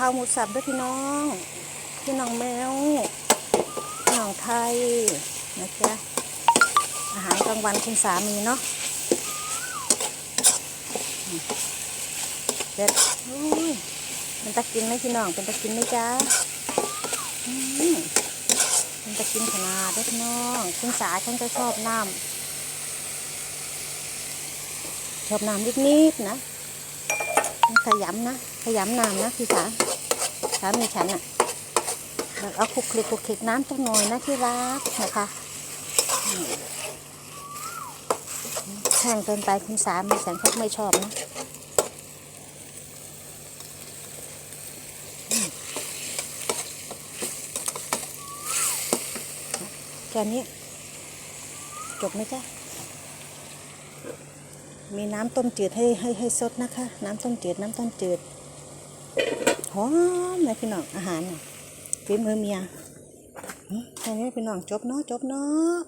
เพราหมูสับด้วยพี่น้อง พี่น้องแมวพี่น้องไทยนะจ๊ะอาหารกลางวันคุณสามีเนาะเด็ดอุ้ยเป็นตะกินไหมพี่น้อง เป็นตะกินไหมจ๊ะมเป็นตะกินขนาดเด้อพี่น้องคุณสาฉันก็ชอบน้ำชอบน้ำนิดๆนะขยำนะ ขยำน้ำนะพี่สา สามีฉันอะแล้วเอาคลุกคลิกคลุกคลิกน้ำสักหน่อยนะที่รักนะคะแห้งเกินไปคุณสามีฉันเขาไม่ชอบนะแค่นี้ จบไหมจ๊ะมีน้ำต้มจืดให้ให้ให้สดนะคะ น้ำต้มจืดน้ำต้มจืด หอมเลยพี่น้องอาหารน่ะฝีมือเมียแค่นี้พี่น้องจบเนาะจบเนาะ